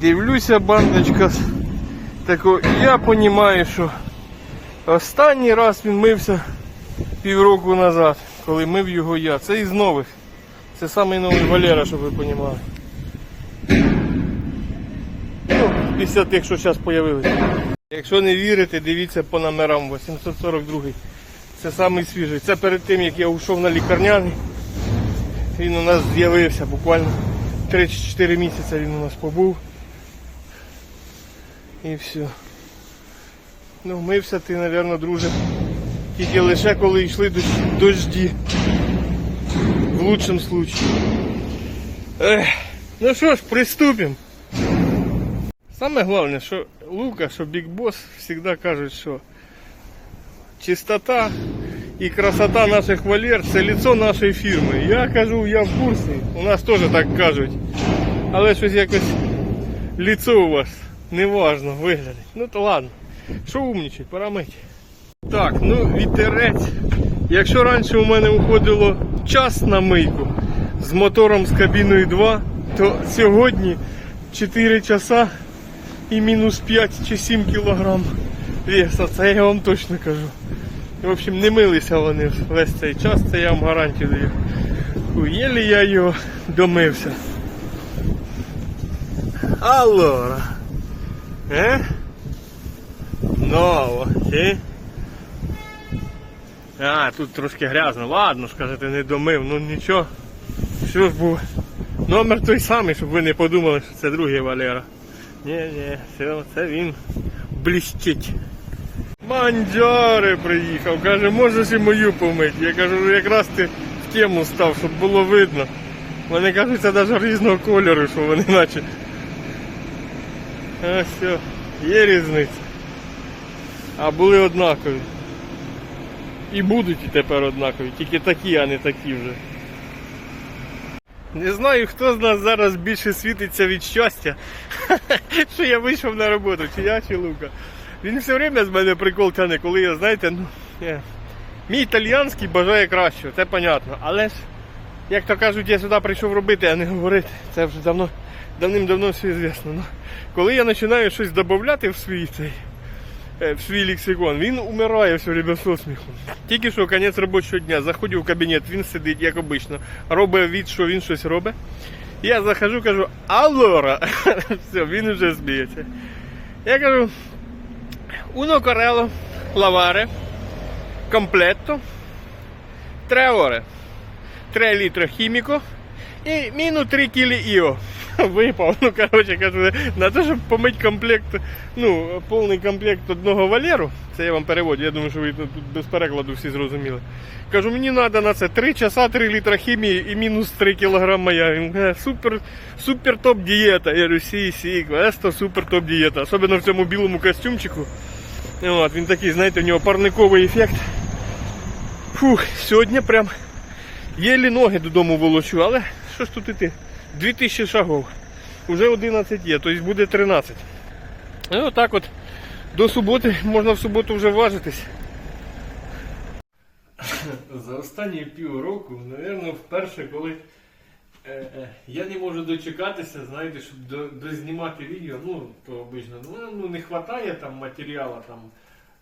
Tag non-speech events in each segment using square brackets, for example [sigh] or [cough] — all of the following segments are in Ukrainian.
Дивлюся, бандочка. Тако, я розумію, що останній раз він мився півроку назад, коли мив його я. Це із нових. Це самий новий Валера, щоб ви розуміли. Ну, після тих, що зараз з'явилися. Якщо не вірите, дивіться по номерам 842. Це самий свіжий. Це перед тим, як я йшов на лікарняний. Він у нас з'явився буквально 3-4 місяці він у нас побув. І все. Ну, мився ти, мабуть, друже. Тільки лише коли йшли дощ- дожді. В лучшому случае. Ех. Ну що ж, приступимо. Саме головне, що Лука, що Бig Boss завжди кажуть, що чистота і красота наших валер це лицо нашої фірми. Я кажу, я в курсі. У нас теж так кажуть. Але щось якось лицо у вас Неважно виглядить. Ну то ладно. Що умнічать, пора мити. Так, ну вітерець. Якщо раніше у мене уходило час на мийку з мотором з кабіною 2, то сьогодні 4 часа і мінус 5 чи 7 кілограм веса. Це я вам точно кажу. В общем, не милися вони весь цей час, це я вам гарантію даю. Фу, Єлі я його домився. Allora. Eh? Ново, sì? А, тут трошки грязно. Ладно, скажете, не домив, ну нічого. Що ж був. Номер той самий, щоб ви не подумали, що це другий Валера. Ні, ні, все, це він блістить. Манджари приїхав, каже, можеш і мою помити. Я кажу, «Ну, якраз ти в тему став, щоб було видно. Вони кажуть, це навіть різного кольору, що вони наче. А все, є різниця. А були однакові. І будуть і тепер однакові, тільки такі, а не такі вже. Не знаю, хто з нас зараз більше світиться від щастя, [laughs] що я вийшов на роботу, чи я, чи Лука. Він все время з мене прикол тяне, коли я, знаєте, ну, е, мій італіянський бажає кращого, це понятно. Але ж, як то кажуть, я сюди прийшов робити, а не говорити. Це вже давно, давним-давно все звісно. Ну, коли я починаю щось додати в свій цей, е, в свій лексикон, він умирає все время со сміху. Тільки що кінець робочого дня, заходжу в кабінет, він сидить, як обично, робить від, що він щось робить. Я захожу, кажу, Алора. [laughs] Все, він вже сміється. Я кажу, Uno Corello, lavare, completo, 3 ore, 3 літри хіміко і міну 3 кілі іо. [laughs] Випав. Ну, коротше, кажу, на те, щоб помити комплект, ну, повний комплект одного валеру, це я вам переводжу, я думаю, що ви тут без перекладу всі зрозуміли. Кажу, мені треба на це 3 часа, 3 літра хімії і мінус 3 кілограма я. Каже, супер, супер топ дієта. Я говорю, сі, сі, квесто, супер топ дієта. Особливо в цьому білому костюмчику. От, він такий, знаєте, у нього парниковий ефект. Фух, сьогодні прям єлі ноги додому волочу, але що ж тут іти? 2000 шагов. Уже 11 є, тобто буде 13. І отак от до суботи можна в суботу вже важитись. За останні півроку, мабуть, вперше, коли е, е, я не можу дочекатися, знаєте, щоб до, дознімати відео, ну, то обично, ну, ну не вистачає там матеріалу там,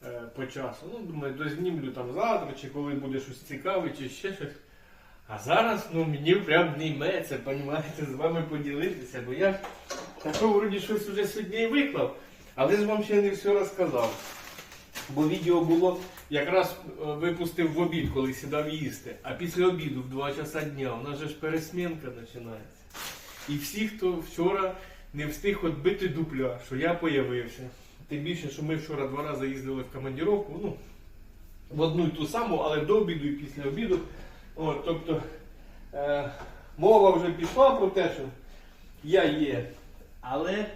е, по часу. Ну, думаю, дознімлю там завтра, чи коли буде щось цікаве, чи ще щось. А зараз ну, мені прям не йметься, понімаєте, з вами поділитися, бо я ж такого вроді щось вже сьогодні і виклав, але ж вам ще не все розказав. Бо відео було якраз е, випустив в обід, коли сідав їсти. А після обіду в 2 часа дня у нас же ж пересмінка починається. І всі, хто вчора не встиг відбити дупля, що я появився. Тим більше, що ми вчора два рази їздили в командировку, ну, в одну й ту саму, але до обіду і після обіду. От, тобто е, мова вже пішла про те, що я є. Але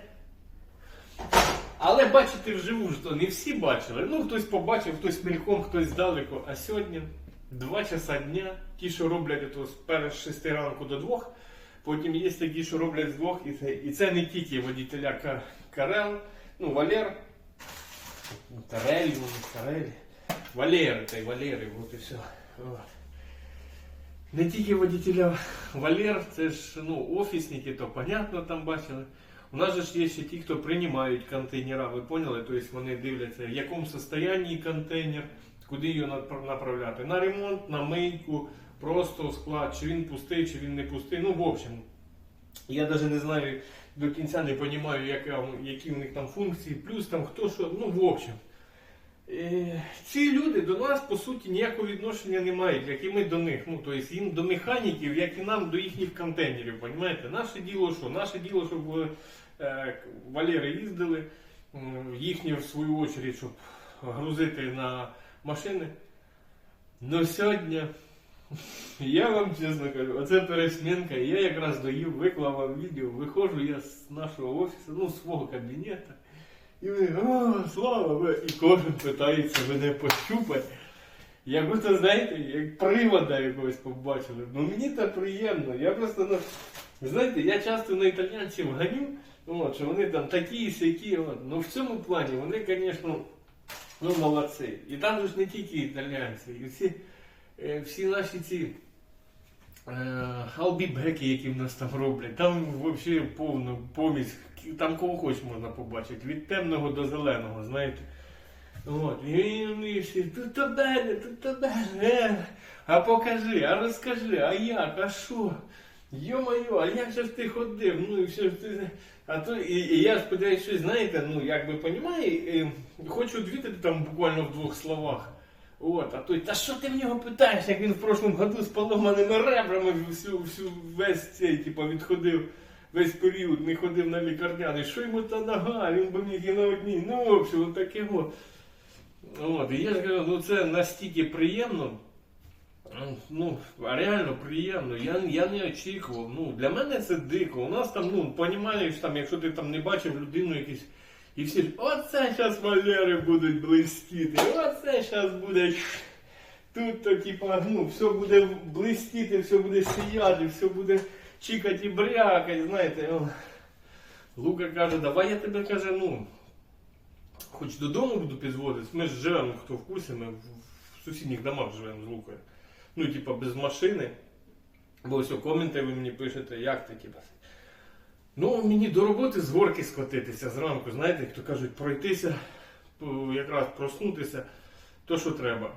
але бачити вживу то не всі бачили. Ну, хтось побачив, хтось мельком, хтось здалеку. А сьогодні 2 часа дня, ті, що роблять то з перед 6 ранку до 2, потім є такі, що роблять з 2, і це, і це не тільки водителя Ка- Карел, ну, Валер, Карель, ну, Карель, Валери, та й Валери, от і все. От. Не тільки водителя Валер, це ж ну, офісники, то понятно там бачили. У нас же ж є ще ті, хто приймають контейнера, ви поняли? Тобто вони дивляться, в якому стані контейнер, куди його направляти. На ремонт, на мийку, просто склад, чи він пустий, чи він не пустий. Ну, в общем, я навіть не знаю до кінця не розумію, які в них там функції, плюс там хто що, ну в общем. Е, ці люди до нас по суті ніякого відношення не мають, як і ми до них. Ну, тобто їм до механіків, як і нам до їхніх контейнерів. Понімаєте? Наше діло що? Наше діло, щоб е, Валери їздили, їхні в свою очередь, щоб грузити на машини. Ну сьогодні, [laughs] я вам чесно кажу, оце пересмінка. Я якраз доїв, виклав вам відео, виходжу я з нашого офісу, ну, з свого кабінету. І вони, о, слава Богу, і кожен питається мене пощупати. Як будто, знаєте, як привода якогось побачили. Ну мені це приємно. Я просто, ну, знаєте, я часто на італійців ганю, от, що вони там такі сякі. Ну в цьому плані вони, звісно, ну, молодці. І там ж не тільки італійці, і всі, е, всі наші ці. Е, Албібеки, які в нас там роблять, там взагалі повну помість, там кого хоч можна побачити, від темного до зеленого, знаєте. От, і вони всі, тут то тут то мене, е, а покажи, а розкажи, а як, а що? Йо-моє, а як же ти ходив? Ну і все ж ти. А то і, і я сподіваюся, знаєте, ну як би хочу відвідати там буквально в двох словах. От, а той, та що ти в нього питаєш, як він в прошлому году з поломаними ребрами всю, всю весь цей, типу, відходив весь період, не ходив на лікарняний. Що йому та нога, він би міг і на одній. Ну, в общем, таке от. І я ж кажу, ну це настільки приємно. Ну, реально приємно. Я, я не очікував. Ну, для мене це дико. У нас там, ну, понімаєш, там, якщо ти там не бачив людину якусь. І всі ж, оце зараз Валери будуть блистіти, оце зараз буде. Тут то, типа, ну, все буде блистіти, все буде сіяти, все буде чикати і брякати, знаєте. Лука каже, давай я тебе каже, ну, хоч додому буду підводити. Ми ж живемо, хто в курсі, ми в, сусідніх домах живемо з Лукою. Ну, типа, без машини. Бо ось коменти ви мені пишете, як ти, типа. Ну, мені до роботи з горки скотитися зранку, знаєте, як то кажуть, пройтися, якраз проснутися, то що треба.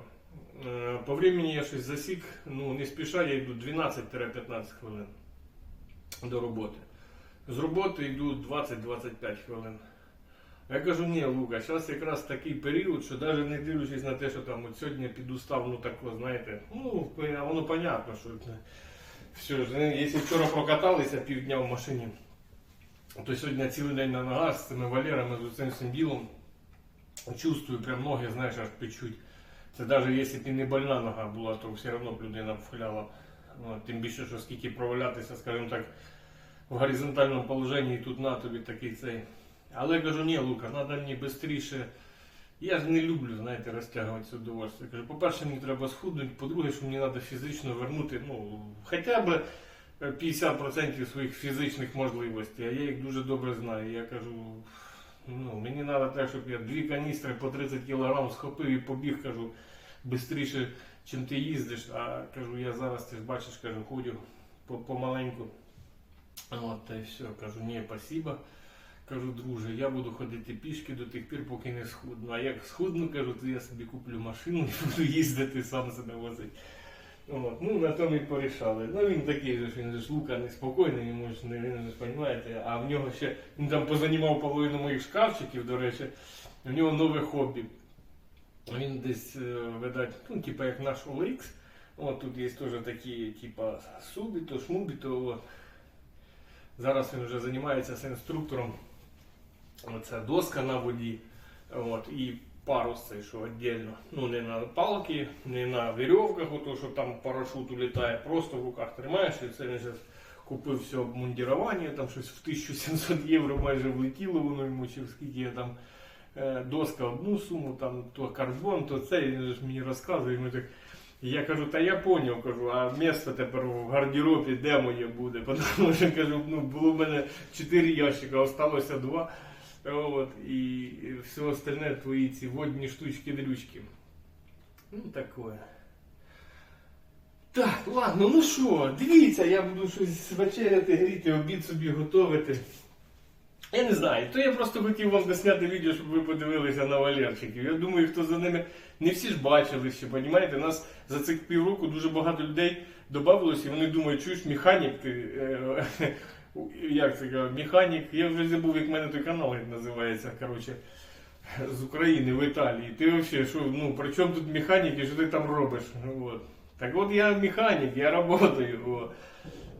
Е, По времени я щось засік, ну не спіша, я йду 12-15 хвилин до роботи. З роботи йду 20-25 хвилин. Я кажу, ні, Лука, зараз якраз такий період, що навіть не дивлячись на те, що там от сьогодні піду став, ну тако, знаєте, ну, воно понятно, що це все якщо вчора прокаталися півдня в машині, то сьогодні цілий день на ногах з цими валерами, з цим всім ділом. Чувствую, прям ноги, знаєш, аж печуть. Це навіть якщо б і не больна нога була, то все одно б людина вхиляла. От, тим більше, що скільки провалятися, скажімо так, в горизонтальному положенні і тут на тобі такий цей. Але я кажу, ні, Лука, треба мені швидше. Я ж не люблю, знаєте, розтягувати це удовольствие. Кажу, по-перше, мені треба схуднути, по-друге, що мені треба фізично вернути, ну, хоча б 50% своїх фізичних можливостей, а я їх дуже добре знаю. Я кажу, ну, мені треба так, щоб я дві каністри по 30 кг схопив і побіг, кажу, швидше, чим ти їздиш. А кажу, я зараз, ти ж бачиш, кажу, ходю помаленьку. От, та й все, кажу, ні, спасибо. Кажу, друже, я буду ходити пішки до тих пір, поки не схудну. А як схудну, кажу, то я собі куплю машину і [laughs] буду їздити, сам себе возити. От, ну, на тому і порішали. Ну він такий же, він же ж лука неспокійний, йому ж не він ж розумієте, а в нього ще він там позанімав половину моїх шкафчиків, до речі, в нього нове хобі. Він десь, е, видать, ну, типа як наш OLX. От тут є теж такі, типа, субіто, шмубіто. От. Зараз він вже займається з інструктором. Оце доска на воді. От, і парус цей, що віддільно. Ну, не на палки, не на вірьовках, ото, що там парашут улітає, просто в руках тримаєш, і це він вже купив все обмундірування, там щось в 1700 євро майже влетіло воно йому, чи скільки я там е, доска одну суму, там то карбон, то це, він ж мені розказує, ми так. Я кажу, та я поняв, кажу, а місце тепер в гардеробі де моє буде? [laughs] Тому що кажу, ну було в мене 4 ящика, осталося 2. От, і, і все остальне твої ці водні штучки-дрючки. Ну, таке. Так, ладно, ну що, дивіться, я буду щось вечеряти, гріти, обід собі готувати. Я не знаю, то я просто хотів вам досняти відео, щоб ви подивилися на Валерчиків. Я думаю, хто за ними не всі ж бачили ще, понімаєте? Нас за цих півроку дуже багато людей додавалося, і вони думають, чуєш, механік ти. Як це кажу, механік, я вже забув, як мене той канал називається, коротше, з України в Італії. Ти взагалі, що, ну, при чому тут механік і що ти там робиш? От. Так от я механік, я працюю.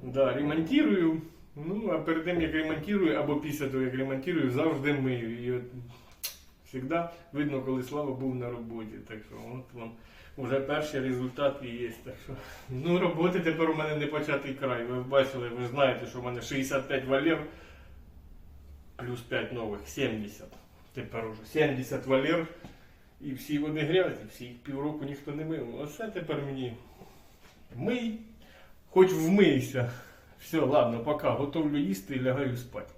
Да, ремонтую. Ну, а перед тим, як ремонтую, або після того, як ремонтую, завжди мию. І от завжди видно, коли Слава був на роботі. Так що от вам вже перший результат і є. Так що, ну, роботи тепер у мене не початий край. Ви бачили, ви знаєте, що у мене 65 валер плюс 5 нових, 70. Тепер уже 70 валер. І всі вони грязні, всі їх півроку ніхто не мив. Оце тепер мені мий, хоч вмийся. Все, ладно, пока. Готовлю їсти і лягаю спати.